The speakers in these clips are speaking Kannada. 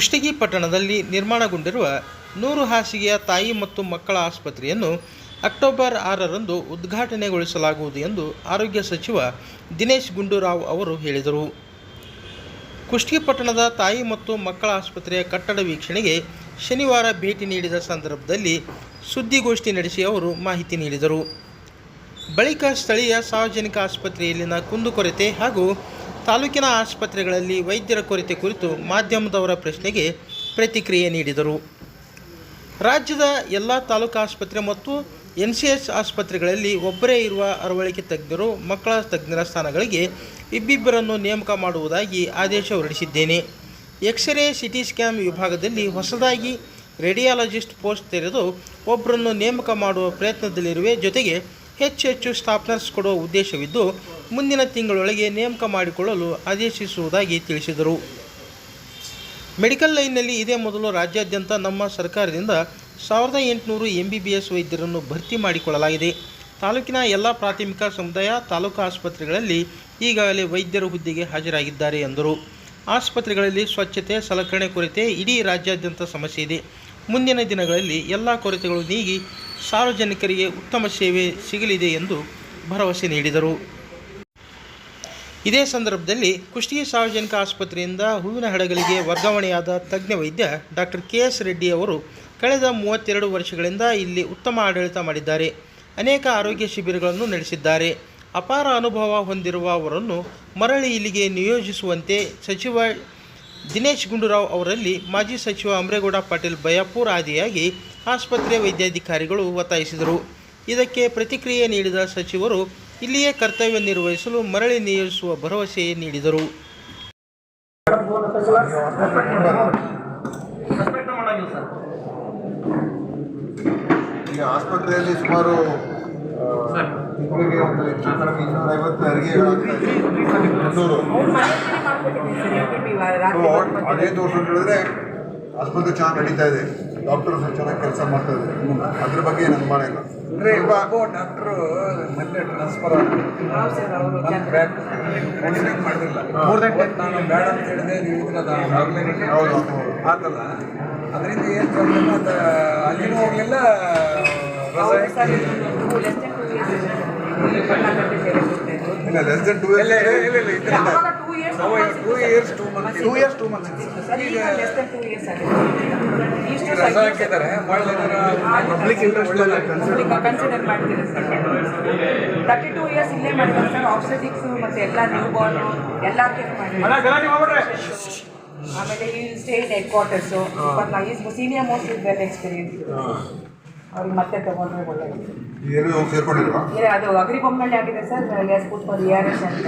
ಕುಷ್ಟಗಿ ಪಟ್ಟಣದಲ್ಲಿ ನಿರ್ಮಾಣಗೊಂಡಿರುವ ನೂರು ಹಾಸಿಗೆಯ ತಾಯಿ ಮತ್ತು ಮಕ್ಕಳ ಆಸ್ಪತ್ರೆಯನ್ನು ಅಕ್ಟೋಬರ್ ಆರರಂದು ಉದ್ಘಾಟನೆಗೊಳಿಸಲಾಗುವುದು ಎಂದು ಆರೋಗ್ಯ ಸಚಿವ ದಿನೇಶ್ ಗುಂಡೂರಾವ್ ಅವರು ಹೇಳಿದರು. ಕುಷ್ಟಗಿ ಪಟ್ಟಣದ ತಾಯಿ ಮತ್ತು ಮಕ್ಕಳ ಆಸ್ಪತ್ರೆಯ ಕಟ್ಟಡ ವೀಕ್ಷಣೆಗೆ ಶನಿವಾರ ಭೇಟಿ ನೀಡಿದ ಸಂದರ್ಭದಲ್ಲಿ ಸುದ್ದಿಗೋಷ್ಠಿ ನಡೆಸಿ ಅವರು ಮಾಹಿತಿ ನೀಡಿದರು. ಬಳಿಕ ಸ್ಥಳೀಯ ಸಾರ್ವಜನಿಕ ಆಸ್ಪತ್ರೆಯಲ್ಲಿನ ಕುಂದುಕೊರತೆ ಹಾಗೂ ತಾಲೂಕಿನ ಆಸ್ಪತ್ರೆಗಳಲ್ಲಿ ವೈದ್ಯರ ಕೊರತೆ ಕುರಿತು ಮಾಧ್ಯಮದವರ ಪ್ರಶ್ನೆಗೆ ಪ್ರತಿಕ್ರಿಯೆ ನೀಡಿದರು. ರಾಜ್ಯದ ಎಲ್ಲ ತಾಲೂಕು ಆಸ್ಪತ್ರೆ ಮತ್ತು ಎನ್ ಸಿ ಎಸ್ ಆಸ್ಪತ್ರೆಗಳಲ್ಲಿ ಒಬ್ಬರೇ ಇರುವ ಅರವಳಿಕೆ ತಜ್ಞರು, ಮಕ್ಕಳ ತಜ್ಞರ ಸ್ಥಾನಗಳಿಗೆ ಇಬ್ಬಿಬ್ಬರನ್ನು ನೇಮಕ ಮಾಡುವುದಾಗಿ ಆದೇಶ ಹೊರಡಿಸಿದ್ದೇನೆ. ಎಕ್ಸ್ರೇ, ಸಿಟಿ ಸ್ಕ್ಯಾನ್ ವಿಭಾಗದಲ್ಲಿ ಹೊಸದಾಗಿ ರೇಡಿಯಾಲಜಿಸ್ಟ್ ಪೋಸ್ಟ್ ತೆರೆದು ಒಬ್ಬರನ್ನು ನೇಮಕ ಮಾಡುವ ಪ್ರಯತ್ನದಲ್ಲಿರುವೆ ಜೊತೆಗೆ ಹೆಚ್ಚು ಹೆಚ್ಚು ಸ್ಟಾಫ್ ನರ್ಸ್ ಕೊಡುವ ಉದ್ದೇಶವಿದ್ದು ಮುಂದಿನ ತಿಂಗಳೊಳಗೆ ನೇಮಕ ಮಾಡಿಕೊಳ್ಳಲು ಆದೇಶಿಸುವುದಾಗಿ ತಿಳಿಸಿದರು. ಮೆಡಿಕಲ್ ಲೈನ್ನಲ್ಲಿ ಇದೇ ಮೊದಲು ರಾಜ್ಯಾದ್ಯಂತ ನಮ್ಮ ಸರ್ಕಾರದಿಂದ ಸಾವಿರದ ಎಂಟುನೂರು ಎಂ ಬಿ ಬಿ ಎಸ್ ವೈದ್ಯರನ್ನು ಭರ್ತಿ ಮಾಡಿಕೊಳ್ಳಲಾಗಿದೆ. ತಾಲೂಕಿನ ಎಲ್ಲ ಪ್ರಾಥಮಿಕ ಸಮುದಾಯ, ತಾಲೂಕು ಆಸ್ಪತ್ರೆಗಳಲ್ಲಿ ಈಗಾಗಲೇ ವೈದ್ಯರ ಹುದ್ದೆಗೆ ಹಾಜರಾಗಿದ್ದಾರೆ ಎಂದರು. ಆಸ್ಪತ್ರೆಗಳಲ್ಲಿ ಸ್ವಚ್ಛತೆ, ಸಲಕರಣೆ ಕೊರತೆ ಇಡೀ ರಾಜ್ಯಾದ್ಯಂತ ಸಮಸ್ಯೆ ಇದೆ. ಮುಂದಿನ ದಿನಗಳಲ್ಲಿ ಎಲ್ಲ ಕೊರತೆಗಳು ನೀಗಿ ಸಾರ್ವಜನಿಕರಿಗೆ ಉತ್ತಮ ಸೇವೆ ಸಿಗಲಿದೆ ಎಂದು ಭರವಸೆ ನೀಡಿದರು. ಇದೇ ಸಂದರ್ಭದಲ್ಲಿ ಕುಷ್ಟಿ ಸಾರ್ವಜನಿಕ ಆಸ್ಪತ್ರೆಯಿಂದ ಹೂವಿನ ಹಡಗಲಿಗೆ ವರ್ಗಾವಣೆಯಾದ ತಜ್ಞ ವೈದ್ಯ ಡಾಕ್ಟರ್ ಕೆ ಎಸ್ ರೆಡ್ಡಿ ಅವರು ಕಳೆದ ಮೂವತ್ತೆರಡು ವರ್ಷಗಳಿಂದ ಇಲ್ಲಿ ಉತ್ತಮ ಆಡಳಿತ ಮಾಡಿದ್ದಾರೆ. ಅನೇಕ ಆರೋಗ್ಯ ಶಿಬಿರಗಳನ್ನು ನಡೆಸಿದ್ದಾರೆ. ಅಪಾರ ಅನುಭವ ಹೊಂದಿರುವ ಅವರನ್ನು ಮರಳಿ ಇಲ್ಲಿಗೆ ನಿಯೋಜಿಸುವಂತೆ ಸಚಿವ ದಿನೇಶ್ ಗುಂಡೂರಾವ್ ಅವರಲ್ಲಿ ಮಾಜಿ ಸಚಿವ ಅಮರೇಗೌಡ ಪಾಟೀಲ್ ಬಯಾಪುರ್ ಆದಿಯಾಗಿ ಆಸ್ಪತ್ರೆ ವೈದ್ಯಾಧಿಕಾರಿಗಳು ಒತ್ತಾಯಿಸಿದರು. ಇದಕ್ಕೆ ಪ್ರತಿಕ್ರಿಯೆ ನೀಡಿದ ಸಚಿವರು ಇಲ್ಲಿಯೇ ಕರ್ತವ್ಯ ನಿರ್ವಹಿಸಲು ಮರಳಿ ನಿಯೋಜಿಸುವ ಭರವಸೆ ನೀಡಿದರು. ಆಸ್ಪತ್ರೆಯಲ್ಲಿ ಸುಮಾರು ಒಂದು ಅದೇ ತೋರ್ಸು ಅಂತ ಹೇಳಿದ್ರೆ ಆಸ್ಪತ್ರೆ ಚೆನ್ನಾಗಿ ನಡೀತಾ ಇದೆ. ಡಾಕ್ಟರ್ಸ್ ಚೆನ್ನಾಗಿ ಕೆಲಸ ಮಾಡ್ತಾ ಇದ್ದಾರೆ. ಅದ್ರ ಬಗ್ಗೆ ಏನು ಅನುಮಾನ ಇಲ್ಲ. ಅಂದ್ರೆ ಇವಾಗ ಡಾಕ್ಟ್ರು ಮೊನ್ನೆ ಟ್ರಾನ್ಸ್ಫರ್ ಮಾಡಿಲ್ಲ ನಾನು ಬೇಡ ಅಂತ ಹೇಳಿದೆ ನೀವು ಹೌದು ಆತಲ್ಲ. ಅದರಿಂದ ಏನು ಪ್ರಾಬ್ಲಮ್ ಅದು ಅಲ್ಲಿನೂ ಹೋಗಲಿಲ್ಲ ಇಲ್ಲ ಲೆಸ್ ದೆನ್ ಟೂ ಇಲ್ಲ ಇಲ್ಲ ಇಲ್ಲ ಇದರಿಂದ two years two months two years two months ರಸ ಹಾಕಿದ್ದಾರೆ. ಪಬ್ಲಿಕ್ ಇಂಟ್ರೆಸ್ಟ್ ಕನ್ಸಿಡರ್ ಮಾಡ್ತೀರಾ ಸರ್? ತರ್ಟಿ ಟೂ ಇಯರ್ಸ್ ಇಲ್ಲೇ ಮಾಡ್ತಾರೆ ಸರ್? ಆಬ್ಸ್ಟೆಟಿಕ್ಸ್ ಮತ್ತೆ ಎಲ್ಲ ನ್ಯೂ ಬಾರ್ನ್ ಎಲ್ಲ ಕೇರ್ ಮಾಡಿದ್ದಾರೆ ಆಮೇಲೆ ಈ state headquarters is senior most is well experience ಅವ್ರಿಗೆ ಮತ್ತೆ ತಗೊಂಡ್ರೆ ಒಳ್ಳೆಯದು ಏನು ಹೋಗಿ ಸೇರ್ಕೊಂಡಿಲ್ವಾ? ಏ, ಅದು ಅಗ್ರಿಬೊಮ್ಮನಲ್ಲಿ ಆಗಿದೆ sir yes put for E R S ಅಂತ.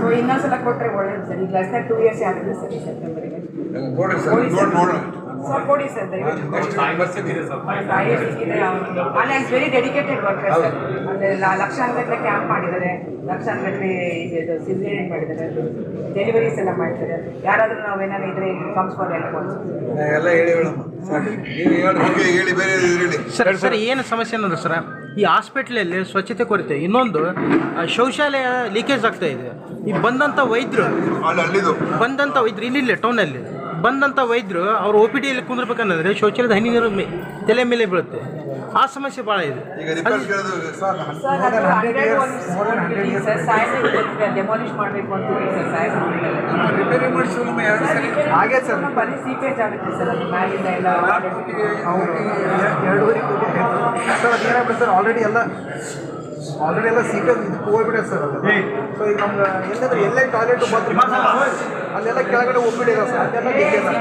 ಸೊ ಇನ್ನೊಂದ್ಸಲ ಕೊಟ್ಟರೆ ಒಳ್ಳೇದು ಸರ್. ಈಗ ಲಾಸ್ಟ್ ಟೂ ಇಯರ್ಸ್ ಆಗಿದೆ ಸರ್ ಸೆಪ್ಟೆಂಬರಿಗೆ ಸರ್ ಕೊಡಿ ಸರ್ ಅಲ್ಲಿ is very dedicated worker sir. ಲಕ್ಷಾಂತರ ಕ್ಯಾಂಪ್ ಮಾಡಿದ್ದಾರೆ. ಲಕ್ಷಾಂತರ ಇದು ಸಿಸೇರಿಯನ್ ಮಾಡಿದ್ದಾರೆ. ಡೆಲಿವರೀಸ್ ಎಲ್ಲ ಮಾಡ್ತಾರೆ. ಯಾರಾದರೂ ನಾವೇನಾದ್ರು ಇದ್ರೆ ಕಮ್ಸ್ ಫಾರ್ ಎಲ್ಲ ಹೇಳಿ ಹೇಳಿ ಬೇರೆ ಹೇಳಿ. ಸರ್ ಸರ್ ಏನು ಸಮಸ್ಯೆ ಅನ್ನೋದು ಸರ್? ಈ ಹಾಸ್ಪಿಟ್ಲಲ್ಲಿ ಸ್ವಚ್ಛತೆ ಕೊರತೆ. ಇನ್ನೊಂದು ಶೌಚಾಲಯ ಲೀಕೇಜ್ ಆಗ್ತಾ ಇದೆ. ಈ ಬಂದಂಥ ವೈದ್ಯರು ಅಲ್ಲಿ ಅಲ್ಲಿದು. ಬಂದಂಥ ವೈದ್ಯರು ಇಲ್ಲಿಲ್ಲ ಟೌನಲ್ಲಿ ಬಂದಂಥ ವೈದ್ಯರು ಅವ್ರು ಒ ಪಿ ಡಿಯಲ್ಲಿ ಕುಂದ್ರಬೇಕನ್ನಂದ್ರೆ ಶೌಚಾಲಯದ ಹನಿ ನೀರು ಮೇ- ತಲೆ ಮೇಲೆ ಬೀಳುತ್ತೆ. ಆ ಸಮಸ್ಯೆ ಭಾಳ ಇದೆ. ಈಗ ರಿಪೇರ್ ಕೇಳೋದು ಸರ್ ಅದು ಹಂಡ್ರೆಡ್ ಸರ್ ಸಾಹೇಬ್ರಿಗೆ ಗೊತ್ತಿದೆ ಡೆಮಾಲಿಷ್ ಮಾಡಬೇಕು ಅಂತಿದೆ ಸರ್ ಸಾಹೇಬ್ ರಿಪೇರಿ ಮಾಡಿಸೋಣ ಎರಡು ಸರಿ. ಹಾಗೆ ಸರ್. ಬರೀ ಸೀಪೇಜ್ ಆಗುತ್ತೆ ಸರ್ ಅದು ಮ್ಯಾಲಿಂದ ಎಲ್ಲ ಎರಡೂವರೆ ಕೋಟಿ ಸರ್ ಅದೇನಾಗ್ಬಿಡುತ್ತೆ ಸರ್ ಆಲ್ರೆಡಿ ಎಲ್ಲ ಆಲ್ರೆಡಿ ಎಲ್ಲ ಸೀಟಲ್ಲಿ ಇದು ಹೋಗ್ಬಿಟ್ಟೆ ಸರ್ ಅದು ಸೊ ಈಗ ನಮ್ಗೆ ಎಲ್ಲಂದ್ರೆ ಎಲ್ಲೇ ಟಾಯ್ಲೆಟ್ ಬಾತ್ರೂಮ್ ಅಲ್ಲೆಲ್ಲ ಕೆಳಗಡೆ ಹೋಗ್ಬಿಟ್ಟಿದೆ ಸರ್ ಅದೆಲ್ಲ ಸರ್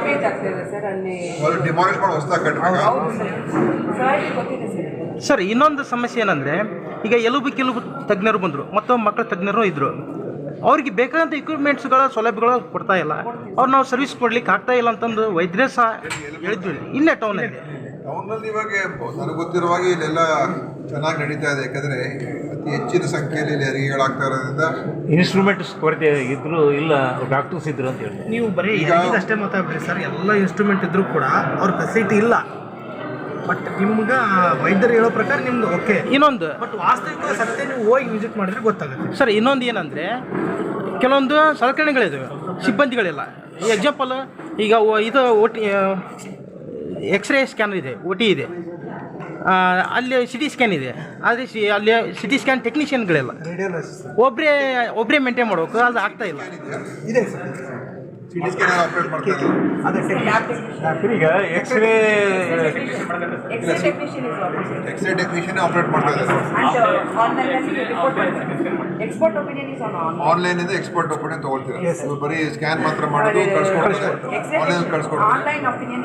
ಸರ್ ಅಲ್ಲಿ ಅವ್ರು ಡಿಮಾಲಿಷ್ ಮಾಡಿ ಹೊಸದಾಗಿ ಕಟ್ಟಬೇಕಾ ಸರ್ ಸಾಹೇಬ್ರಿಗೆ ಗೊತ್ತಿದೆ ಸರ್ ಸರ್ ಇನ್ನೊಂದು ಸಮಸ್ಯೆ ಏನಂದರೆ ಈಗ ಎಲುಬು ಕೆಲವು ತಜ್ಞರು ಬಂದರು ಮತ್ತು ಮಕ್ಕಳ ತಜ್ಞರು ಇದ್ದರು ಅವ್ರಿಗೆ ಬೇಕಾದಂಥ ಇಕ್ವಿಪ್ಮೆಂಟ್ಸ್ಗಳ ಸೌಲಭ್ಯಗಳು ಕೊಡ್ತಾ ಇಲ್ಲ. ಅವ್ರು ನಾವು ಸರ್ವಿಸ್ ಕೊಡ್ಲಿಕ್ಕೆ ಆಗ್ತಾ ಇಲ್ಲ ಅಂತಂದು ವೈದ್ಯರೇ ಸಹ ಹೇಳಿದ್ವಿ ಇಲ್ಲೇ ಟೌನಲ್ಲಿ ಟೌನ್ನಲ್ಲಿ ಇವಾಗ ನನಗೆ ಗೊತ್ತಿರುವಾಗ ಇಲ್ಲೆಲ್ಲ ಚೆನ್ನಾಗಿ ನಡೀತಾ ಇದೆ. ಯಾಕಂದ್ರೆ ಹೆಚ್ಚಿನ ಸಂಖ್ಯೆಯಲ್ಲಿ ಇಲ್ಲಿ ಹೆರಿಗೆಗಳಾಗ್ತಾ ಇರೋದ್ರಿಂದ ಇನ್ಸ್ಟ್ರೂಮೆಂಟ್ಸ್ ಕೊರತೆ ಇದ್ರು ಇಲ್ಲ ಡಾಕ್ಟರ್ಸ್ ಇದ್ರು ಅಂತ ಹೇಳಿ ನೀವು ಬರೀ ಈಗ- ಅಷ್ಟೇ ಮಾತಾಡ್ಬಿಡಿ ಸರ್ ಎಲ್ಲ ಇನ್ಸ್ಟ್ರೂಮೆಂಟ್ ಇದ್ರೂ ಕೂಡ ಅವ್ರ ಫೆಸಿಲಿಟಿ ಇಲ್ಲ. ಬಟ್ ನಿಮ್ಗೆ ವೈದ್ಯರು ಹೇಳೋ ಪ್ರಕಾರ ನಿಮ್ದು ಓಕೆ ಇನ್ನೊಂದು. ಬಟ್ ವಾಸ್ತವಿಕ ಸತ್ಯ ನೀವು ಹೋಗಿ ವಿಸಿಟ್ ಮಾಡಿದ್ರೆ ಗೊತ್ತಾಗುತ್ತೆ. ಸರ್ ಇನ್ನೊಂದು ಏನಂದರೆ ಕೆಲವೊಂದು ಸಲಕರಣೆಗಳಿದ್ದಾವೆ ಸಿಬ್ಬಂದಿಗಳಿಲ್ಲ. ಎಕ್ಸಾಂಪಲ್ ಈಗ ಇದು ಒ ಟಿ ಎಕ್ಸ್ರೇ ಸ್ಕ್ಯಾನರ್ ಇದೆ ಒ ಟಿ ಇದೆ. ಅಲ್ಲಿ ಸಿ ಟಿ ಸ್ಕ್ಯಾನ್ ಇದೆ. ಆದರೆ ಸಿ ಅಲ್ಲಿ ಸಿ ಟಿ ಸ್ಕ್ಯಾನ್ ಟೆಕ್ನಿಷಿಯನ್ಗಳಿಲ್ಲ ರೇಡಿಯೋಲಜಿಸ್ಟ್ ಒಬ್ಬರೇ ಒಬ್ಬರೇ ಮೇಂಟೈನ್ ಮಾಡಬೇಕು ಅದು ಆಗ್ತಾ ಇಲ್ಲ. ಇದೆ ಈಗ X ray X ray technician operate ಮಾಡ್ತಾ. ಆನ್ಲೈನ್ ಇಂದ ಎಕ್ಸ್ಪರ್ಟ್ ಒಪಿನಿಯನ್ ತಗೊಳ್ತೀರಾ? ಬರೀ ಸ್ಕ್ಯಾನ್ ಮಾತ್ರ ಮಾಡೋದು ಕಳ್ಸ್ಕೊಡ್ತಾರೆ. ಆನ್ಲೈನ್ ಕಳ್ಸ್ಕೊಡ್ತಾರೆ. online opinion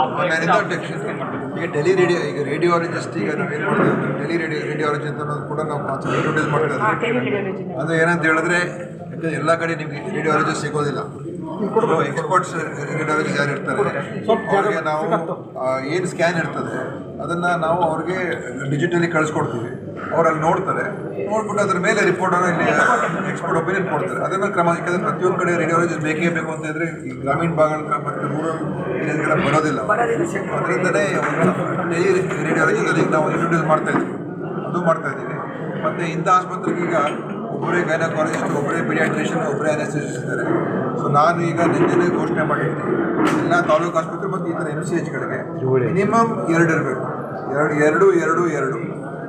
ಆನ್ಲೈನ್ ಇಂದ ಟೆಕ್ನಿಷಿಯನ್ ಈಗ ಟೆಲಿ ರೇಡಿಯೋ ಈಗ ರೇಡಿಯಾಲಜಿಸ್ಟ್ ಈಗ ನಾವು ಏನು ಮಾಡ್ತೀವಿ ಟೆಲಿ ರೇಡಿಯೋ ರೇಡಿಯಾಲಜಿ ಅಂತ ಅನ್ನೋದು ಕೂಡ ನಾವು ಕಾನ್ಸೆಪ್ಟ್ ಇಂಟ್ರೊಡ್ಯೂಸ್ ಮಾಡ್ತಾ ಹಾ, ಇದ್ದೀವಿ ಅದು ಏನಂತ ಹೇಳಿದ್ರೆ ಯಾಕಂದ್ರೆ ಎಲ್ಲ ಕಡೆ ನಿಮಗೆ ರೇಡಿಯಾಲಜಿಸ್ಟ್ ಸಿಗೋದಿಲ್ಲ. ಎಕ್ಸ್ಪರ್ಟ್ಸ್ ರೇಡಿಯಾಲಜಿಸ್ಟ್ ಯಾರು ಇರ್ತಾರೆ? ಅವ್ರಿಗೆ ನಾವು ಏನು ಸ್ಕ್ಯಾನ್ ಇರ್ತದೆ ಅದನ್ನ ನಾವು ಅವ್ರಿಗೆ ಡಿಜಿಟಲಿ ಕಳಿಸ್ಕೊಡ್ತೀವಿ. ಅವ್ರು ಅಲ್ಲಿ ನೋಡ್ತಾರೆ. ನೋಡ್ಬಿಟ್ಟು ಅದ್ರ ಮೇಲೆ ರಿಪೋರ್ಟ್ ಅನ್ನು ಇಲ್ಲಿ ಎಕ್ಸ್ಪರ್ಟ್ ಒಪಿನಿಯನ್ ಕೊಡ್ತಾರೆ. ಅದನ್ನ ಕ್ರಮ ಯಾಕಂದ್ರೆ ಪ್ರತಿಯೊಂದು ಕಡೆ ರೇಡಿಯಾಲಜಿಸ್ಟ್ ಬೇಕೇ ಬೇಕು ಅಂತ ಇದ್ರೆ ಈ ಗ್ರಾಮೀಣ ಭಾಗಗಳ ಮತ್ತು ರೂರಲ್ ಏರಿಯಾಸ್ಗೆಲ್ಲ ಬರೋದಿಲ್ಲ. ಅದರಿಂದಲೇ ಡೈಲಿ ರೇಡಿಯಾಲಜಿದಲ್ಲಿ ನಾವು ಇಂಟ್ರೊಡ್ಯೂಸ್ ಮಾಡ್ತಾ ಇದ್ವಿ. ಅದು ಮಾಡ್ತಾ ಇದ್ದೀವಿ. ಮತ್ತು ಇಂಥ ಆಸ್ಪತ್ರೆಗೆ ಈಗ ಒಬ್ಬರೇ ಗೈನಕಾಲಜಿಸ್ಟ್ ಒಬ್ಬರೇ ಪೀಡಿಯಾಟ್ರಿಷಿಯನ್ ಒಬ್ಬರೇ ಅನೆಸ್ಟೆಸಿಸ್ಟ್ ಇದ್ದಾರೆ. ಸೊ ನಾನು ಈಗ ನಿನ್ನೆ ಘೋಷಣೆ ಮಾಡಿದ್ದೀನಿ ಎಲ್ಲ ತಾಲೂಕು ಆಸ್ಪತ್ರೆ ಮತ್ತು ಈ ಥರ ಎಂ ಸಿ ಎಚ್ಗಳಿಗೆ ಮಿನಿಮಮ್ ಎರಡು ಇರಬೇಕು. ಎರಡು ಎರಡು ಎರಡು ಎರಡು.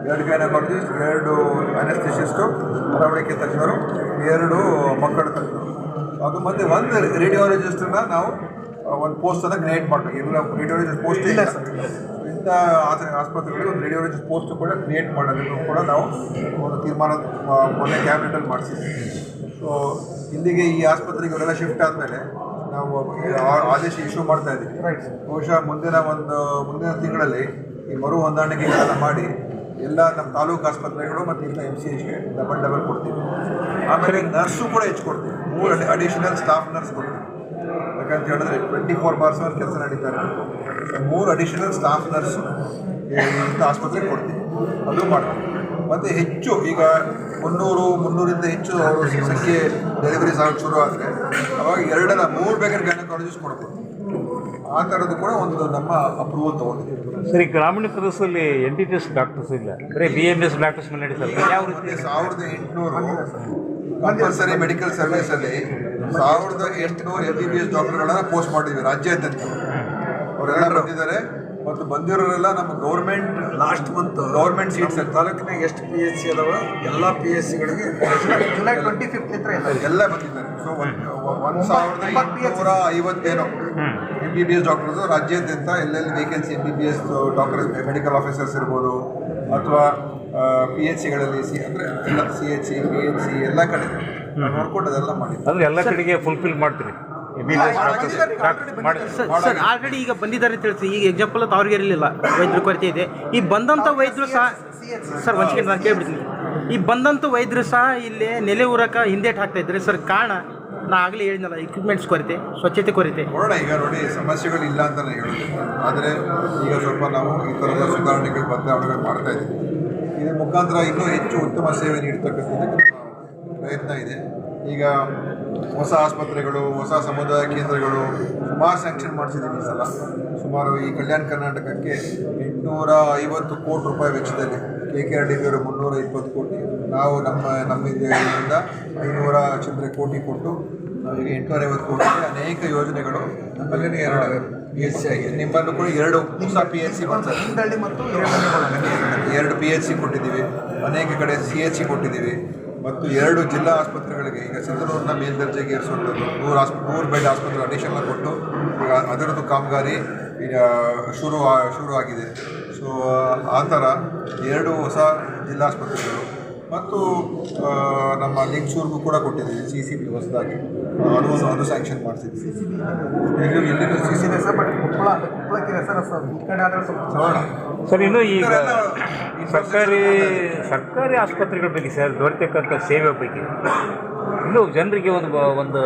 ಎರಡು ಗೈನಕಾಲಜಿಸ್ಟ್ ಎರಡು ಅನೆಸ್ಟೆಸಿಸ್ಟು ಹೊರವಳಿಕೆ ತಜ್ಞರು ಎರಡು ಮಕ್ಕಳ ತಜ್ಞರು. ಅದು ಮತ್ತೆ ಒಂದು ರೇಡಿಯೋಲಜಿಸ್ಟನ್ನ ನಾವು ಒಂದು ಪೋಸ್ಟನ್ನು ಕ್ರಿಯೇಟ್ ಮಾಡಬೇಕು. ಎಲ್ಲ ರೇಡಿಯಾಲಜಿಸ್ಟ್ ಪೋಸ್ಟ್ ಇಲ್ಲ. ಇಂಥ ಆಸ- ಆಸ್ಪತ್ರೆಗಳಿಗೆ ಒಂದು ರೇಡಿಯಾಲಜಿಸ್ಟ್ ಪೋಸ್ಟ್ ಕೂಡ ಕ್ರಿಯೇಟ್ ಮಾಡೋದನ್ನು ಕೂಡ ನಾವು ಒಂದು ತೀರ್ಮಾನ ಮೊನ್ನೆ ಕ್ಯಾಬಿನೆಟಲ್ಲಿ ಮಾಡಿಸಿದ್ವಿ. ಸೊ ಇಲ್ಲಿಗೆ ಈ ಆಸ್ಪತ್ರೆಗೆ ಇವರೆಲ್ಲ ಶಿಫ್ಟ್ ಆದಮೇಲೆ ನಾವು ಆದೇಶ ಇಶ್ಯೂ ಮಾಡ್ತಾ ಇದ್ದೀವಿ ಬಹುಶಃ ಮುಂದಿನ ಒಂದು ಮುಂದಿನ ತಿಂಗಳಲ್ಲಿ ಈ ಮರು ಹೊಂದಾಣಿಕೆಗಳೆಲ್ಲ ಮಾಡಿ ಎಲ್ಲ ನಮ್ಮ ತಾಲೂಕು ಆಸ್ಪತ್ರೆಗಳು ಮತ್ತು ಇಲ್ಲ ಎಂ ಸಿ ಎಚ್ಗೆ ಡಬಲ್ ಡಬಲ್ ಕೊಡ್ತೀವಿ. ಆಮೇಲೆ ನರ್ಸು ಕೂಡ ಹೆಚ್ಚು ಕೊಡ್ತೀವಿ. ಮೂರು ಅಡಿಷನಲ್ ಸ್ಟಾಫ್ ನರ್ಸ್ ಕೊಡ್ತೀವಿ. ಯಾಕಂತ ಹೇಳಿದ್ರೆ ಟ್ವೆಂಟಿ ಫೋರ್ ಬಾರ್ಸ್ ಅವ್ರ ಕೆಲಸ ನಡೀತಾ ಮೂರು ಅಡಿಷನಲ್ ಸ್ಟಾಫ್ ನರ್ಸು ಇಂಥ ಆಸ್ಪತ್ರೆಗೆ ಕೊಡ್ತೀವಿ. ಅದು ಮಾಡ್ತೀವಿ. ಮತ್ತು ಹೆಚ್ಚು ಈಗ ಮುನ್ನೂರು, ಮುನ್ನೂರಿಂದ ಹೆಚ್ಚು ಸಂಖ್ಯೆ ಡೆಲಿವರಿ ಆಗೋಕ್ಕೆ ಶುರು ಆದರೆ ಅವಾಗ ಎರಡಲ್ಲ, ಮೂರು ಬೇಕಾದ್ರೆ ಗೈನಕಾಲಜಿಸ್ಟ್ ಕೊಡ್ಬೋದು ಆ ಥರದ್ದು ಕೂಡ ಒಂದು ನಮ್ಮ ಅಪ್ರೂವಲ್ ತೊಗೊಂಡಿದ್ದೀವಿ. ಸರಿ ಗ್ರಾಮೀಣ ಪ್ರದೇಶದಲ್ಲಿ N T P S doctors ಇಲ್ಲ. ಬರೀ ಬಿ ಎಂ ಎಸ್ ಡಾಕ್ಟರ್ಸ್ ಮೇಲೆ ನಡೀತಾರೆ ಯಾವ ರೀತಿ? ಸಾವಿರದ ಎಂಟುನೂರು ಕಂಪಲ್ಸರಿ ಮೆಡಿಕಲ್ ಸರ್ವಿಸಲ್ಲಿ ಸಾವಿರದ ಎಂಟುನೂರು ಎಂ ಬಿ ಬಿ ಎಸ್ ಡಾಕ್ಟರ್ಗಳನ್ನ ಪೋಸ್ಟ್ ಮಾಡಿದ್ವಿ ರಾಜ್ಯಾದ್ಯಂತ. ಅವರೆಲ್ಲ ಬಂದಿದ್ದಾರೆ. ಮತ್ತು ಬಂದಿರೋರೆಲ್ಲ ನಮ್ಮ government last month government seats ತಾಲೂಕಿನಾಗ ಎಷ್ಟು ಪಿ ಎಸ್ ಸಿ ಅದಾವ? ಎಲ್ಲ ಪಿ ಎಚ್ ಸಿಗಳಿಗೆ ಜುಲೈ ಟ್ವೆಂಟಿ ಫಿಫ್ತ್ ಇದ್ರೆ ಎಲ್ಲ. ಬಂದಿದ್ದಾರೆ. ಸೊ ಒಂದು ಸಾವಿರದ ಐವತ್ತೇನೋ. M B B S doctors ರಾಜ್ಯಾದ್ಯಂತ ಎಲ್ಲೆಲ್ಲಿ vacancy M B B S doctor medical officers ಇರ್ಬೋದು ಅಥವಾ ಪಿ ಎಚ್ ಸಿಗಳಲ್ಲಿ ಸಿ ಅಂದರೆ ಎಲ್ಲ C H C P H C ಎಲ್ಲ ಕಡೆ. ನೋಡ್ಕೊಂಡು ಅದೆಲ್ಲ ಮಾಡಿ ಅಂದರೆ ಎಲ್ಲ ಕಡೆಗೆ ಫುಲ್ಫಿಲ್ ಮಾಡ್ತೀರಿ. ಸರ್. ಆಲ್ರೆಡಿ ಈಗ ಬಂದಿದ್ದಾರೆ ತಿಳಿಸಿ ಈಗ ಎಕ್ಸಾಂಪಲ್ ಅವ್ರಿಗೆ ಇರಲಿಲ್ಲ. ವೈದ್ಯರ ಕೊರತೆ ಇದೆ. ಈ ಬಂದಂಥ ವೈದ್ಯರು ಸಹ ಸರ್ ಒಂದ್ ಸೆಕೆಂಡ್ ನಾನು ಕೇಳ್ಬಿಡ್ತೀನಿ. ಈ ಬಂದಂಥ ವೈದ್ಯರು ಸಹ ಇಲ್ಲಿ ನೆಲೆ ಊರಕ ಹಿಂದೇಟ್ ಹಾಕ್ತಾ ಇದ್ದಾರೆ. ಸರ್ ಕಾರಣ ನಾ ಆಗಲೇ ಹೇಳಿದ್ನಲ್ಲ ಇಕ್ವಿಪ್ಮೆಂಟ್ಸ್ ಕೊರತೆ ಸ್ವಚ್ಛತೆ ಕೊರತೆ. ನೋಡೋಣ ಈಗ ನೋಡಿ ಸಮಸ್ಯೆಗಳು ಇಲ್ಲ ಅಂತ ನಾನು ಹೇಳೋದು. ಆದರೆ ಈಗ ಸ್ವಲ್ಪ ನಾವು ಈ ಥರದ ಸುಧಾರಣೆಗಳು ಬದಲಾವಣೆಗಳು ಮಾಡ್ತಾ ಇದ್ದೀವಿ. ಇದ್ರ ಮುಖಾಂತರ ಇನ್ನೂ ಹೆಚ್ಚು ಉತ್ತಮ ಸೇವೆ ನೀಡ್ತಕ್ಕಂಥದ್ದು ಪ್ರಯತ್ನ ಇದೆ. ಈಗ ಹೊಸ ಆಸ್ಪತ್ರೆಗಳು ಹೊಸ ಸಮುದಾಯ ಕೇಂದ್ರಗಳು ಸುಮಾರು ಸ್ಯಾಂಕ್ಷನ್ ಮಾಡಿಸಿದ್ದೀವಿ ಈ ಸಲ. ಸುಮಾರು ಈ ಕಲ್ಯಾಣ ಕರ್ನಾಟಕಕ್ಕೆ ಎಂಟುನೂರ ಐವತ್ತು ಕೋಟಿ ರೂಪಾಯಿ ವೆಚ್ಚದಲ್ಲಿ ಕೆ ಕೆ ಆರ್ ಡಿ ಅವರು ಮುನ್ನೂರ ಇಪ್ಪತ್ತು ಕೋಟಿ. ನಾವು ನಮ್ಮ ನಮ್ಮ ಇದರಿಂದ ಐನೂರ ಚಿಲ್ಲರೆ ಕೋಟಿ ಕೊಟ್ಟು ನಮಗೆ ಎಂಟುನೂರ ಐವತ್ತು ಕೋಟಿ ಅನೇಕ ಯೋಜನೆಗಳು ನಮ್ಮಲ್ಲಿ ಎರಡು ಪಿ ಎಚ್ ಸಿ ಆಗಿದೆ. ನಿಮ್ಮಲ್ಲೂ ಕೂಡ ಎರಡು ಹೊಸ ಪಿ ಎಚ್ ಸಿ ಬರ್ತಾರೆ ಹಿಂದಳ್ಳಿ ಮತ್ತು ಎರಡು ಪಿ ಎಚ್ ಸಿ ಕೊಟ್ಟಿದ್ದೀವಿ. ಅನೇಕ ಕಡೆ ಸಿ ಎಚ್ ಸಿ ಕೊಟ್ಟಿದ್ದೀವಿ. ಮತ್ತು ಎರಡು ಜಿಲ್ಲಾ ಆಸ್ಪತ್ರೆಗಳಿಗೆ ಈಗ ಸಿಂಧನೂರಿನ ಮೇಲ್ದರ್ಜೆಗೆ ಏರಿಸುವಂಥದ್ದು ನೂರು ಆಸ್ಪ ನೂರು ಬೆಡ್ ಆಸ್ಪತ್ರೆ ಅಡಿಷನ್ ಕೊಟ್ಟು ಈಗ ಅದರದ್ದು ಕಾಮಗಾರಿ ಈಗ ಶುರು ಶುರು ಆಗಿದೆ. ಸೊ ಆ ಥರ ಎರಡು ಹೊಸ ಜಿಲ್ಲಾ ಆಸ್ಪತ್ರೆಗಳು ಮತ್ತು ನಮ್ಮ ಲಿಂಗಸೂರ್ಗೂ ಕೂಡ ಕೊಟ್ಟಿದ್ದೀವಿ ಸಿ ಸಿ ಬಿ ಹೊಸದಾಗಿ. ಅದು ಒಂದು ಅದು ಸ್ಯಾಂಕ್ಷನ್ ಮಾಡಿಸಿದ್ವಿ ಎಲ್ಲೂ ಸಿ ಸಿ ಇದೆ ಸರ್ ಬಟ್ ಕೊಪ್ಪಳ ಕೊಪ್ಪಳಕ್ಕೆ ಸರ್ ಸರ್. ಈ ಕಡೆ ಆದರೆ ಸ್ವಲ್ಪ ಸರ್ ಇನ್ನು ಈಗ ಸರ್ಕಾರಿ ಸರ್ಕಾರಿ ಆಸ್ಪತ್ರೆಗಳ ಬಗ್ಗೆ ಸರ್, ದೊರೆತಕ್ಕಂಥ ಸೇವೆ ಬಗ್ಗೆ. ಇನ್ನು ಜನರಿಗೆ ಒಂದು ಒಂದು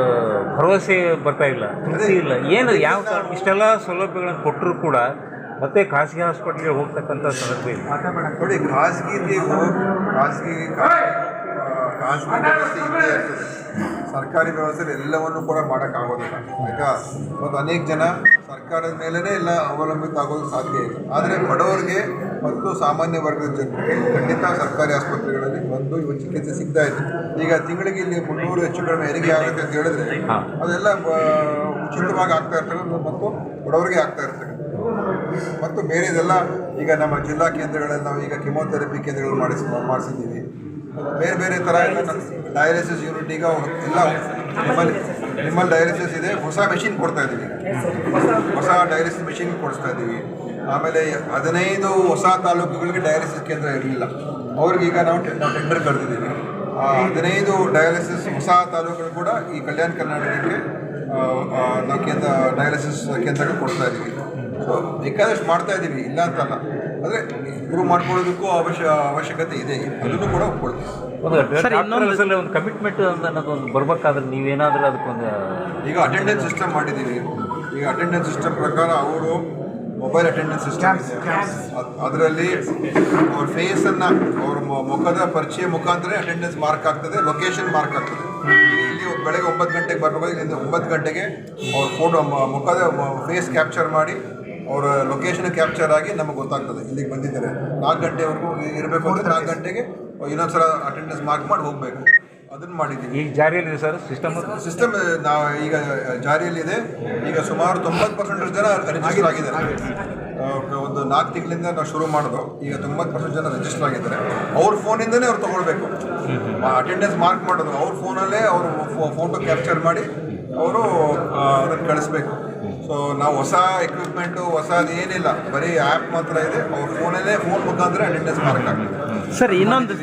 ಭರವಸೆ ಬರ್ತಾ ಇಲ್ಲ ತೃಪ್ತಿ ಇಲ್ಲ. ಏನು, ಯಾವ ಇಷ್ಟೆಲ್ಲ ಸೌಲಭ್ಯಗಳನ್ನು ಕೊಟ್ಟರು ಕೂಡ ಮತ್ತೆ ಖಾಸಗಿ ಹಾಸ್ಪಿಟ್ಲಿಗೆ ಹೋಗ್ತಕ್ಕಂಥ ಸಂದರ್ಭ ಇಲ್ಲ. ನೋಡಿ, ಖಾಸಗಿಗೆ ಹೋಗಿ, ಖಾಸಗಿ ಖಾಸಗಿ ವ್ಯವಸ್ಥೆ ಇದ್ದೇ ಇರ್ತದೆ. ಸರ್ಕಾರಿ ವ್ಯವಸ್ಥೆ ಎಲ್ಲವನ್ನು ಕೂಡ ಮಾಡೋಕ್ಕಾಗೋದಿಲ್ಲ ಈಗ ಮತ್ತು ಅನೇಕ ಜನ ಸರ್ಕಾರದ ಮೇಲೇ ಎಲ್ಲ ಅವಲಂಬಿತ ಆಗೋದು ಸಾಧ್ಯ ಇಲ್ಲ. ಆದರೆ ಬಡವರಿಗೆ ಮತ್ತು ಸಾಮಾನ್ಯ ವರ್ಗದ ಜನರಿಗೆ ಖಂಡಿತ ಸರ್ಕಾರಿ ಆಸ್ಪತ್ರೆಗಳಲ್ಲಿ ಬಂದು ಇವು ಚಿಕಿತ್ಸೆ ಸಿಗ್ತಾ ಇತ್ತು ಈಗ ತಿಂಗಳಿಗೆ ಇಲ್ಲಿ ಮುನ್ನೂರು ಹೆಚ್ಚು ಕಡಿಮೆ ಹೆರಿಗೆ ಆಗುತ್ತೆ ಅಂತ ಹೇಳಿದ್ರೆ ಅದೆಲ್ಲ ಉಚಿತವಾಗಿ ಆಗ್ತಾ ಇರ್ತಕ್ಕಂಥ ಮತ್ತು ಬಡವರಿಗೆ ಆಗ್ತಾ ಇರ್ತಕ್ಕಂಥ ಮತ್ತು ಬೇರೆದೆಲ್ಲ ಈಗ ನಮ್ಮ ಜಿಲ್ಲಾ ಕೇಂದ್ರಗಳಲ್ಲಿ ನಾವು ಈಗ ಕೆಮೋಥೆರಪಿ ಕೇಂದ್ರಗಳು ಮಾಡಿಸಿ ಮಾಡಿಸಿದ್ದೀವಿ. ಬೇರೆ ಬೇರೆ ಥರ ಎಲ್ಲ ಡಯಾಲಿಸಿಸ್ ಯೂನಿಟ್ ಈಗ ಎಲ್ಲ ನಿಮ್ಮಲ್ಲಿ ನಿಮ್ಮಲ್ಲಿ ಡಯಾಲಿಸಿಸ್ ಇದೆ. ಹೊಸ ಮೆಷಿನ್ ಕೊಡ್ತಾ ಇದ್ದೀವಿ. ಹೊಸ ಡಯಾಲಿಸಿಸ್ ಮೆಷಿನ್ ಕೊಡಿಸ್ತಾ ಇದ್ದೀವಿ. ಆಮೇಲೆ ಹದಿನೈದು ಹೊಸ ತಾಲೂಕುಗಳಿಗೆ ಡಯಾಲಿಸಿಸ್ ಕೇಂದ್ರ ಇರಲಿಲ್ಲ. ಅವ್ರಿಗೀಗ ನಾವು ನಾವು ಟೆಂಡರ್ ಕರೆದಿದ್ದೀವಿ ಆ ಹದಿನೈದು ಡಯಾಲಿಸಿಸ್ ಹೊಸ ತಾಲೂಕುಗಳು ಕೂಡ ಈ ಕಲ್ಯಾಣ ಕರ್ನಾಟಕಕ್ಕೆ ನಾವು ಕೇಂದ್ರ ಡಯಾಲಿಸಿಸ್ ಕೇಂದ್ರಗಳು ಕೊಡ್ತಾ ಇದ್ದೀವಿ. ಸೊ ಬೇಕಾದಷ್ಟು ಮಾಡ್ತಾ ಇದ್ದೀವಿ. ಇಲ್ಲ ಅಂತಲ್ಲ. ಅಂದರೆ ಇಂಪ್ರೂವ್ ಮಾಡ್ಕೊಳ್ಳೋದಕ್ಕೂ ಅವಶ್ಯ ಅವಶ್ಯಕತೆ ಇದೆ. ಅದನ್ನು ಕೂಡ ಒಪ್ಕೊಳ್ತೀವಿ ಒಂದು ಸರ್, ಇನ್ನೊಂದು- ಡಾಕ್ಟರ್ಸಲ್ಲಿ ಒಂದು ಕಮಿಟ್ಮೆಂಟ್ ಅನ್ನೋದು ಒಂದು ಬರ್ಬೇಕಾದ್ರೆ ನೀವೇನಾದ್ರೂ ಅದಕ್ಕೊಂದು ಈಗ ಅಟೆಂಡೆನ್ಸ್ ಸಿಸ್ಟಮ್ ಮಾಡಿದ್ದೀವಿ. ಈಗ ಅಟೆಂಡೆನ್ಸ್ ಸಿಸ್ಟಮ್ ಪ್ರಕಾರ ಅವರು ಮೊಬೈಲ್ ಅಟೆಂಡೆನ್ಸ್ ಸಿಸ್ಟಮ್ ಅದರಲ್ಲಿ ಅವ್ರ ಫೇಸನ್ನು ಅವ್ರ ಮುಖದ ಪರಿಚಯ ಮುಖಾಂತರ ಅಟೆಂಡೆನ್ಸ್ ಮಾರ್ಕ್ ಆಗ್ತದೆ ಲೊಕೇಶನ್ ಮಾರ್ಕ್ ಆಗ್ತದೆ. ಇಲ್ಲಿ ಬೆಳಗ್ಗೆ ಒಂಬತ್ತು ಗಂಟೆಗೆ ಬರಬೇಕು ಇಲ್ಲಿಂದ ಒಂಬತ್ತು ಗಂಟೆಗೆ ಅವ್ರ ಫೋಟೋ ಮುಖದ ಫೇಸ್ ಕ್ಯಾಪ್ಚರ್ ಮಾಡಿ ಅವರ ಲೊಕೇಶನ್ ಕ್ಯಾಪ್ಚರ್ ಆಗಿ ನಮಗೆ ಗೊತ್ತಾಗ್ತದೆ. ಇಲ್ಲಿಗೆ ಬಂದಿದ್ದಾರೆ. ನಾಲ್ಕು ಗಂಟೆವರೆಗೂ ಇರಬೇಕು ಅಂದರೆ ನಾಲ್ಕು ಗಂಟೆಗೆ ಇನ್ನೊಂದ್ಸಲ ಅಟೆಂಡೆನ್ಸ್ ಮಾರ್ಕ್ ಮಾಡಿ ಹೋಗಬೇಕು. ಅದನ್ನು ಮಾಡಿದ್ದೀವಿ. ಈಗ ಜಾರಿಯಲ್ಲಿದೆ ಸರ್ ಸಿಸ್ಟಮ್ ಸಿಸ್ಟಮ್ ನಾವು ಈಗ ಜಾರಿಯಲ್ಲಿದೆ ಈಗ ಸುಮಾರು ತೊಂಬತ್ತು ಪರ್ಸೆಂಟ್ ಜನ ರಿಜಿಸ್ಟರ್ ಆಗಿದ್ದಾರೆ. ಒಂದು ನಾಲ್ಕು ತಿಂಗಳಿಂದ ನಾವು ಶುರು ಮಾಡಿದ್ರು ಈಗ ತೊಂಬತ್ತು ಪರ್ಸೆಂಟ್ ಜನ ರಿಜಿಸ್ಟರ್ ಆಗಿದ್ದಾರೆ. ಅವ್ರ ಫೋನಿಂದನೇ ಅವ್ರು ತೊಗೊಳ್ಬೇಕು. ಅಟೆಂಡೆನ್ಸ್ ಮಾರ್ಕ್ ಮಾಡೋದು. ಅವ್ರ ಫೋನಲ್ಲೇ ಅವರು ಫೋಟೋ ಕ್ಯಾಪ್ಚರ್ ಮಾಡಿ ಅವರು ಕಳಿಸ್ಬೇಕು ಸೊ ನಾವು ಹೊಸ ಎಕ್ವಿಪ್ಮೆಂಟು ಹೊಸದು ಏನಿಲ್ಲ ಬರೀ ಆ್ಯಪ್ ಮಾತ್ರ ಇದೆ. ಅವ್ರ ಫೋನಲ್ಲೇ ಫೋನ್ ಮುಖಾಂತರ ಅಟೆಂಡೆನ್ಸ್ ಮಾರ್ಕ್ ಆಗ್ತದೆ. ಸರ್ ಇನ್ನೊಂದು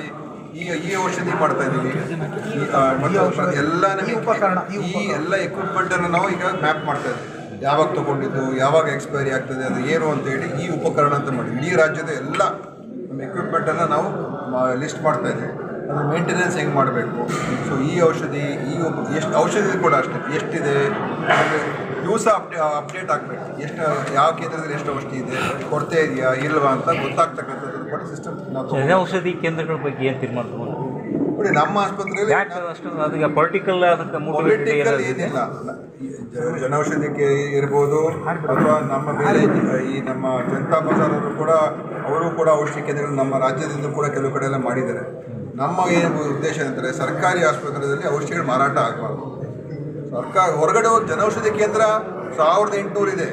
ಈಗ ಈ ಔಷಧಿ ಮಾಡ್ತಾ ಇದ್ದೀವಿ ಎಲ್ಲ ನಮಗೆ ಉಪಕರಣ, ಈ ಈ ಎಲ್ಲ ಎಕ್ವಿಪ್ಮೆಂಟ್ ಅನ್ನು ನಾವು ಈಗ ಮ್ಯಾಪ್ ಮಾಡ್ತಾ ಇದ್ದೀವಿ ಯಾವಾಗ ತಗೊಂಡಿದ್ದು ಯಾವಾಗ ಎಕ್ಸ್ಪೈರಿ ಆಗ್ತದೆ ಅದು ಏನು ಅಂತ ಹೇಳಿ ಈ ಉಪಕರಣ ಅಂತ ಮಾಡಿ ಇಡೀ ರಾಜ್ಯದ ಎಲ್ಲ ನಮ್ಮ ಎಕ್ವಿಪ್ಮೆಂಟ್ ಅನ್ನು ನಾವು ಲಿಸ್ಟ್ ಮಾಡ್ತಾ ಇದ್ದೀವಿ ಅದು ಮೇಂಟೆನೆನ್ಸ್ ಹೆಂಗೆ ಮಾಡಬೇಕು? ಸೊ ಈ ಔಷಧಿ ಈ ಎಷ್ಟು ಔಷಧಿ ಕೂಡ ಅಷ್ಟೇ ಎಷ್ಟಿದೆ? ದಿವಸ ಅಪ್ಡೇ ಅಪ್ಡೇಟ್ ಆಗಬೇಕು. ಎಷ್ಟು ಯಾವ ಕೇಂದ್ರದಲ್ಲಿ ಎಷ್ಟು ಔಷಧಿ ಇದೆ ಕೊರತೆ ಇದೆಯಾ ಇಲ್ವಾ ಅಂತ ಗೊತ್ತಾಗ್ತಕ್ಕಂಥದ್ದು ಕೂಡ ಸಿಸ್ಟಮ್ ನಾವು ಔಷಧಿ ಕೇಂದ್ರಗಳ ಬಗ್ಗೆ ಏನು ತೀರ್ಮಾನ ನೋಡಿ ನಮ್ಮ ಆಸ್ಪತ್ರೆಯಲ್ಲಿ ಅದಕ್ಕೆ ಪೊಲಿಟಿಕಲ್ ಅದಕ್ಕೆ ಪೊಲಿಟಿಕಲ್? ಏನಿಲ್ಲ. ಜನೌಷಧಿಗೆ ಇರ್ಬೋದು ಅಥವಾ ನಮ್ಮ ಬೇರೆ ಈ ನಮ್ಮ ಜನತಾ ಬಜಾರ್ ಅವರು ಕೂಡ ಅವರು ಕೂಡ ಔಷಧಿ ಕೇಂದ್ರಗಳು ನಮ್ಮ ರಾಜ್ಯದಿಂದ ಕೂಡ ಕೆಲವು ಕಡೆ ಎಲ್ಲ ಮಾಡಿದ್ದಾರೆ. ನಮ್ಮ ಏನು ಉದ್ದೇಶ ಅಂದರೆ ಸರ್ಕಾರಿ ಆಸ್ಪತ್ರೆಯಲ್ಲಿ ಔಷಧಿಗಳು ಮಾರಾಟ ಆಗಬಾರ್ದು. ಸರ್ಕಾರ ಹೊರಗಡೆ ಒಂದು ಜನೌಷಧಿ ಕೇಂದ್ರ ಸಾವಿರದ ಎಂಟುನೂರು ಇದೆ.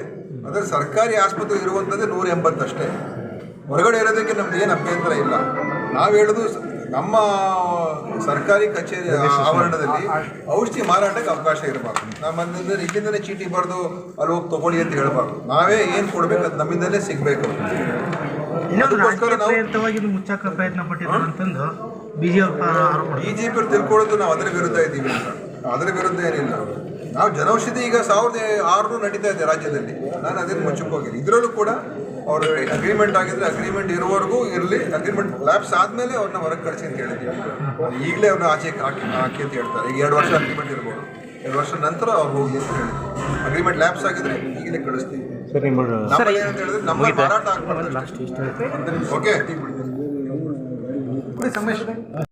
ಆದರೆ ಸರ್ಕಾರಿ ಆಸ್ಪತ್ರೆ ಇರುವಂಥದ್ದೇ ನೂರ ಎಂಬತ್ತಷ್ಟೇ. ಹೊರಗಡೆ ಇರೋದಕ್ಕೆ ನಮ್ದು ಏನು ಅಭ್ಯಂತರ ಇಲ್ಲ. ನಾವು ಹೇಳೋದು ನಮ್ಮ ಸರ್ಕಾರಿ ಕಚೇರಿ ಆವರಣದಲ್ಲಿ ಔಷಧಿ ಮಾರಾಟಕ್ಕೆ ಅವಕಾಶ ಇರಬಾರ್ದು. ನಮ್ಮಂದ್ರೆ ಇಲ್ಲಿಂದಲೇ ಚೀಟಿ ಬರೆದು ಅಲ್ಲಿ ಹೋಗಿ ತಗೊಳ್ಳಿ ಅಂತ ಹೇಳಬಾರ್ದು. ನಾವೇ ಏನು ಕೊಡಬೇಕು ಅದು ನಮ್ಮಿಂದಲೇ ಸಿಗಬೇಕು. ಇನ್ನೊಂದು ಮುಚ್ಚಾಕ ಪ್ರಯತ್ನ ಪಟ್ಟಿದ್ದಾರೆ ಅಂತಂದು ಬಿಜೆಪಿ ತಿಳ್ಕೊಳ್ಳೋದು ನಾವು ಅದರ ವಿರುದ್ಧ ಇದ್ದೀವಿ ಅಂತ. ಅದರ ವಿರುದ್ಧ ಏನಿಲ್ಲ. ನಾವು ಜನೌಷಧಿ ಈಗ ಸಾವಿರದ ಆರುನೂರು ನಡೀತಾ ಇದೆ ರಾಜ್ಯದಲ್ಲಿ. ನಾನು ಅದನ್ನು ಮುಚ್ಚಕ್ಕೆ ಹೋಗಿಲ್ಲ ಇದರಲ್ಲೂ ಕೂಡ ಅವರು ಅಗ್ರಿಮೆಂಟ್ ಆಗಿದ್ರೆ ಅಗ್ರಿಮೆಂಟ್ ಇರುವವರೆಗೂ ಇರಲಿ. ಅಗ್ರಿಮೆಂಟ್ ಲ್ಯಾಬ್ಸ್ ಆದಮೇಲೆ ಅವ್ರನ್ನ ಹೊರಗೆ ಕಳಿಸಿ ಅಂತ ಹೇಳಿದ್ದೀವಿ ಈಗಲೇ ಅವ್ರನ್ನ ಆಚೆ ಹಾಕಿ ಹಾಕಿ ಅಂತ ಹೇಳ್ತಾರೆ. ಈಗ ಎರಡು ವರ್ಷ ಅಗ್ರಿಮೆಂಟ್ ಇರ್ಬೋದು. ಎರಡು ವರ್ಷ ನಂತರ ಅವ್ರು ಹೋಗಿ ಅಂತ ಹೇಳಿದ್ವಿ ಅಗ್ರಿಮೆಂಟ್ ಲ್ಯಾಬ್ಸ್ ಆಗಿದ್ರೆ ಈಗಲೇ ಕಳಿಸ್ತೀವಿ. ಸರ್ ನಿಮ್ಮ ನಮ್ಮಲ್ಲಿ ಓಕೆ ಹೇಳಿದ್ರೆ ನಮ್ಮ ಮಾರಾಟ ಆಗ್ಬಾರ್ದು ಓಕೆ ಸಮಸ್ಯೆ